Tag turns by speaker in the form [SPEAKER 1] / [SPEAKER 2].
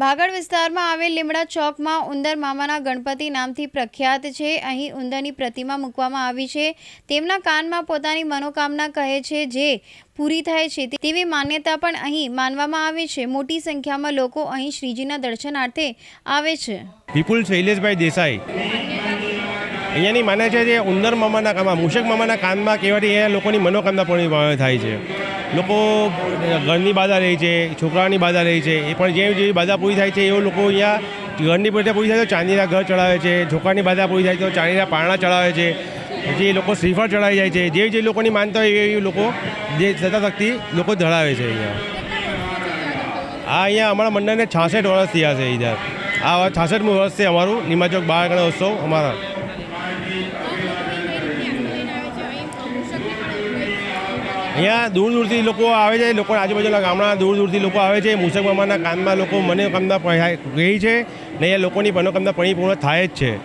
[SPEAKER 1] ભાગળ વિસ્તારમાં આવેલ લીમડા ચોકમાં ઉંદર મામાના ગણપતિ નામથી પ્રખ્યાત છે. અહીં ઉંદરની પ્રતિમા મૂકવામાં આવી છે. તેમના કાનમાં પોતાની મનોકામના કહે છે જે પૂરી થાય છે તેવી માન્યતા પણ અહીં માનવામાં આવે છે. મોટી સંખ્યામાં લોકો અહીં શ્રીજીના દર્શનાર્થે આવે છે.
[SPEAKER 2] વિપુલ શૈલેષભાઈ દેસાઈ. અહીંયાની માને છે જે ઉંદર મામાના કામમાં મૂષક મામાના કાનમાં કહેવાથી અહીંયા લોકોની મનોકામના પૂર્ણ થાય છે. લોકો ઘરની બાધા રહે છે છોકરાઓની બાધા રહે છે, એ પણ જેવી જેવી બાધા પૂરી થાય છે, એવું લોકો અહીંયા ઘરની બાધા પૂરી થાય તો ચાંદીના ઘર ચડાવે છે છોકરાની બાધા પૂરી થાય તો ચાંદીના પારણા ચડાવે છે, પછી એ લોકો શ્રીફળ ચડાવી જાય છે, જેવી જે લોકોની માનતા હોય એવી લોકો જે શક્તિ લોકો ધરાવે છે અહીંયા. આ અહીંયા અમારા મંડળને છાસઠ વર્ષ થયા છે અહીંયા આ છાસઠમું વર્ષ છે અમારું, નિમાચોક બાળ ગણેશ ઉત્સવ અમારા. અહીંયા દૂર દૂરથી લોકો આવે છે લોકો આજુબાજુના ગામડા દૂર દૂરથી લોકો આવે છે. મુસક મામાના કાનમાં લોકો મનોકામના કહે છે ને અહીંયા લોકોની મનોકામના પરિપૂર્ણ થાય જ છે.